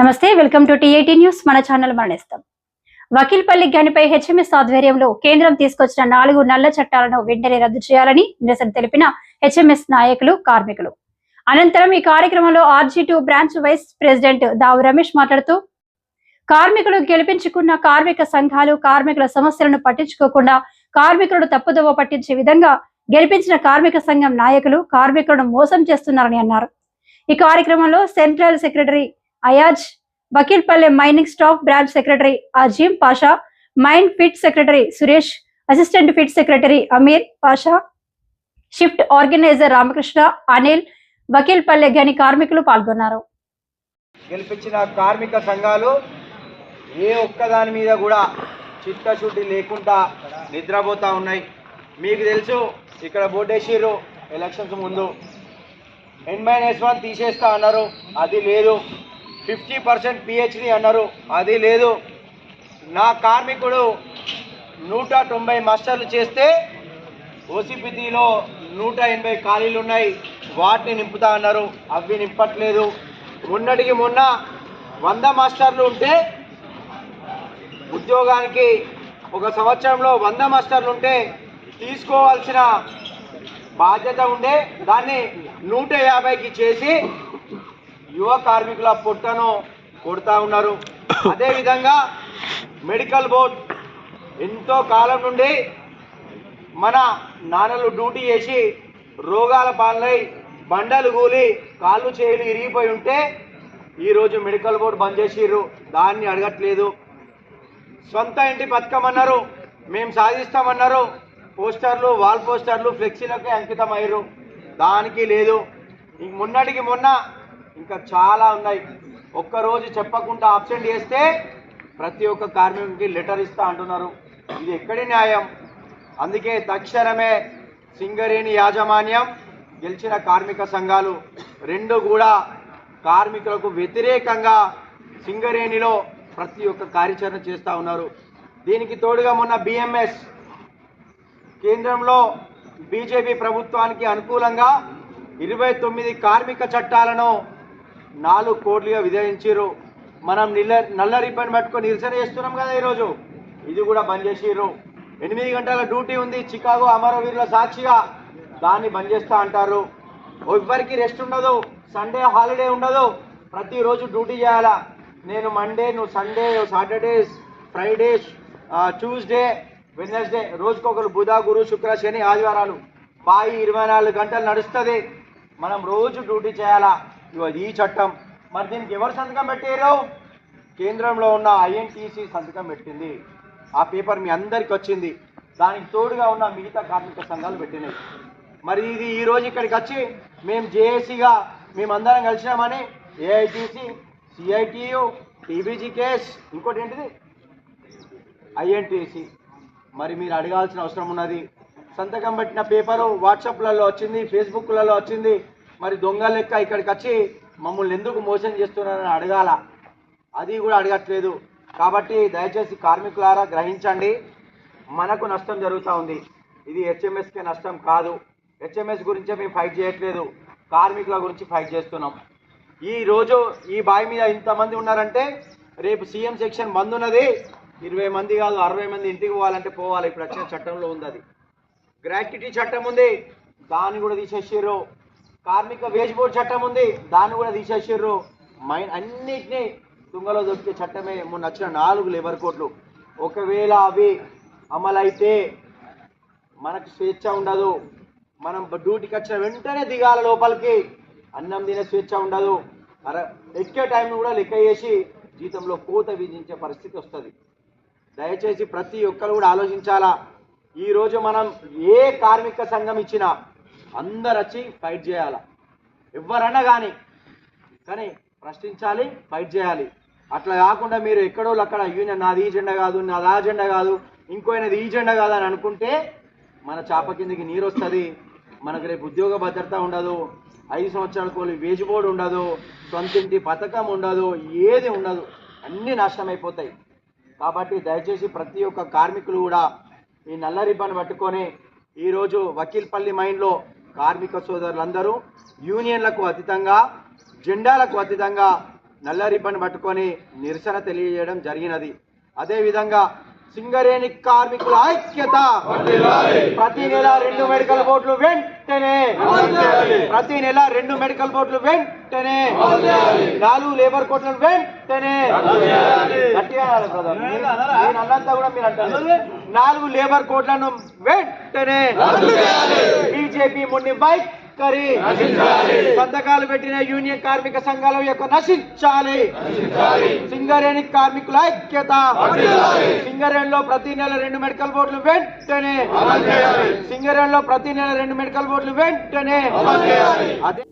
నమస్తే welcome to TIT news. మన channel మరణిస్తాం వకీల్పల్లి గనిపై హెచ్ఎంఎస్ ఆధ్వర్యంలో కేంద్రం తీసుకొచ్చిన నాలుగు నల్ల చట్టాలను వెంటనే రద్దు చేయాలని నిరసన తెలిపిన హెచ్ఎంఎస్ నాయకులు కార్మికులు. అనంతరం ఈ కార్యక్రమంలో RG two branch vice president Davu Ramesh మాట్లాడుతూ కార్మికులు గెలిపించుకున్న కార్మిక సంఘాలు కార్మికుల సమస్యలను పట్టించుకోకుండా కార్మికులను తప్పుదోవ పట్టించే విధంగా గెలిపించిన కార్మిక సంఘం నాయకులు కార్మికులను మోసం చేస్తున్నారని అన్నారు. ఈ కార్యక్రమంలో central secretary Ayaz Bakilpalle mining staff branch secretary Azeem Pasha mind fit secretary Suresh assistant fit secretary Ameer Pasha shift organiser Ramakrishna Anil Vakilpalle గని కార్మికులు పాల్గొన్నారు. గెలిపించిన కార్మిక సంఘాలు ఏ ఒక్క దాని మీద కూడా చిత్తశుద్ధి లేకుండా నిద్రపోతూ ఉన్నాయి. మీకు తెలుసు ఇక్కడ బోర్డేసిర్రు ఎలక్షన్స్ ముందు. ఎన్ మైనస్ వన్ తీసేస్తా అన్నారు అది లేదు. ఫిఫ్టీ పర్సెంట్ పిహెచ్డి అన్నారు. అది లేదు. నా కార్మికుడు నూట తొంభై మాస్టర్లు చేస్తే ఓసిపితిలో నూట ఎనభై ఖాళీలు ఉన్నాయి. వాటిని నింపుతా అన్నారు. అవి నింపట్లేదు. మొన్నటికి మొన్న వంద మాస్టర్లు ఉంటే ఉద్యోగానికి ఒక సంవత్సరంలో వంద మాస్టర్లు ఉంటే తీసుకోవాల్సిన బాధ్యత ఉండే. దాన్ని నూట యాభైకి చేసి యువ కార్మికుల పొట్టను కొడతా ఉన్నారు. అదేవిధంగా మెడికల్ బోర్డ్ ఎంతో కాలం నుండి మన నాన్నలు డ్యూటీ చేసి రోగాల పాలై బండలు కూలి కాళ్ళు చేతులు ఇరిగిపోయి ఉంటే ఈరోజు మెడికల్ బోర్డు బంద్ చేసిర్రు. దాన్ని అడగట్లేదు. సొంత ఇంటి బతకమన్నారు మేము సాధిస్తామన్నారు. పోస్టర్లు వాల్ పోస్టర్లు ఫ్లెక్సీలకే అంకితం అయ్యారు దానికి లేదు. ఇంక మొన్నటికి మొన్న ఇంకా చాలా ఉన్నాయి. ఒక్కరోజు చెప్పకుండా అబ్సెంట్ చేస్తే ప్రతి ఒక్క కార్మికుడికి లెటర్ ఇస్తా అంటున్నారు. ఇది ఎక్కడి న్యాయం? అందుకే తక్షణమే సింగరేణి యాజమాన్యం గెలిచిన కార్మిక సంఘాలు రెండు కూడా కార్మికులకు వ్యతిరేకంగా సింగరేణిలో ప్రతి ఒక్క కార్యాచరణ చేస్తూ ఉన్నారు. దీనికి తోడుగా మొన్న బిఎంఎస్ కేంద్రంలో బీజేపీ ప్రభుత్వానికి అనుకూలంగా ఇరవై తొమ్మిది కార్మిక చట్టాలను నాలుగు కోట్లుగా విధించారు మనం నిల్ల నల్ల రిబ్బన్ పట్టుకొని నిరసన చేస్తున్నాం కదా ఈరోజు. ఇది కూడా బంద్ చేసిర్రు. ఎనిమిది గంటల డ్యూటీ ఉంది చికాగో అమరవీరుల సాక్షిగా. దాన్ని బంద్ చేస్తా అంటారు. ఎవ్వరికి రెస్ట్ ఉండదు. సండే హాలిడే ఉండదు. ప్రతిరోజు డ్యూటీ చేయాలా. నేను మండే నువ్వు Sunday Saturdays Fridays Tuesday Wednesday రోజుకొకరు బుధ గురు శుక్ర శని ఆదివారాలు. బాయి ఇరవై నాలుగు గంటలు నడుస్తుంది. మనం రోజు డ్యూటీ చేయాలా? ఈ చట్టం. మరి దీనికి ఎవరు సంతకం పెట్టారు? కేంద్రంలో ఉన్న ఐఎన్టీసీ సంతకం పెట్టింది. ఆ పేపర్ మీ అందరికి వచ్చింది. దానికి తోడుగా ఉన్న మిగతా కార్మిక సంఘాలు పెట్టినాయి. మరి ఇది ఈరోజు ఇక్కడికి వచ్చి మేము జేఏసీగా మేమందరం కలిసినామని ఏఐటీసీ సిఐటియు టీబీజీ కేస్ ఇంకోటి ఏంటిది? ఐఎన్టీసీ మరి మీరు అడగాల్సిన అవసరం ఉన్నది. సంతకం పెట్టిన పేపరు వాట్సాప్లలో వచ్చింది ఫేస్బుక్లలో వచ్చింది. మరి దొంగ లెక్క ఇక్కడికి వచ్చి మమ్మల్ని ఎందుకు మోసం చేస్తున్నారని అడగాల. అది కూడా అడగట్లేదు. కాబట్టి దయచేసి కార్మికులారా గ్రహించండి. మనకు నష్టం జరుగుతూ ఉంది. ఇది హెచ్ఎంఎస్కే నష్టం కాదు. హెచ్ఎంఎస్ గురించే మేము ఫైట్ చేయట్లేదు. కార్మికుల గురించి ఫైట్ చేస్తున్నాం. ఈ రోజు ఈ బావి మీద ఇంతమంది ఉన్నారంటే రేపు సీఎం సెక్షన్ బంద్ ఉన్నది. ఇరవై మంది కాదు అరవై మంది ఇంటికి పోవాలంటే పోవాలి. ఇప్పుడు వచ్చిన చట్టంలో ఉంది అది. గ్రాట్యుటీ చట్టం ఉంది. దాన్ని కూడా తీసేసారు కార్మిక వేజ్ బోర్డు చట్టం ఉంది. దాన్ని కూడా తీసేసారు మైన్ అన్నిటినీ తుంగలో దొరికే చట్టమే. మొన్న వచ్చిన నాలుగు లేబర్ కోట్లు ఒకవేళ అవి అమలైతే మనకు స్వేచ్ఛ ఉండదు. మనం డ్యూటీకి వచ్చిన వెంటనే దిగాల లోపలికి. అన్నం తినే స్వేచ్ఛ ఉండదు. అర ఎక్కే టైంను కూడా లెక్క చేసి జీతంలో కోత విధించే పరిస్థితి వస్తుంది. దయచేసి ప్రతి ఒక్కరు కూడా ఆలోచించాలా? ఈరోజు మనం ఏ కార్మిక సంఘం ఇచ్చినా అందరు వచ్చి ఫైట్ చేయాల. ఎవరన్నా కానీ కానీ ప్రశ్నించాలి ఫైట్ చేయాలి. అట్లా కాకుండా మీరు ఎక్కడో అక్కడ యూనియన్ నాది ఈ జెండా కాదు నాది ఆ జెండా కాదు ఇంకో అయినది ఈ జెండా కాదు అని అనుకుంటే మన చేప కిందకి నీరు వస్తుంది. మనకు రేపు ఉద్యోగ భద్రత ఉండదు ఐదు సంవత్సరాల కోలి వేజ్ బోర్డు ఉండదు సొంతింటి పథకం ఉండదు ఏది ఉండదు. అన్నీ నాశనం అయిపోతాయి. కాబట్టి దయచేసి ప్రతి ఒక్క కార్మికులు కూడా ఈ నల్ల రిబ్బన్ పట్టుకొని ఈరోజు వకీల్పల్లి మైండ్లో కార్మిక సోదరులందరూ యూనియన్లకు అతీతంగా జెండాలకు అతీతంగా నల్ల రిబ్బన్ పట్టుకొని నిరసన తెలియజేయడం జరిగినది. అదేవిధంగా సింగరేణి కార్మికుల ఐక్యత ప్రతి నెల రెండు మెడికల్ బోర్డులు వెంటనే ప్రతి నెల రెండు మెడికల్ బోర్డులు వెంటనే నాలుగు లేబర్ కోట్లను వెంటనే గట్టిగా నేను అన్నంతా కూడా మీరు అంటారు. నాలుగు లేబర్ కోట్లను వెంటనే బీజేపీ మొండి బైక్ కరి. సంతకాలు పెట్టిన యూనియన్ కార్మిక సంఘాల యొక్క నశించాలి. సింగరేణి కార్మికుల ఐక్యత. సింగరేణిలో ప్రతి నెల రెండు మెడికల్ బోర్డులు వెంటనే. సింగరేణిలో ప్రతి నెల రెండు మెడికల్ బోర్డులు వెంటనే. అదే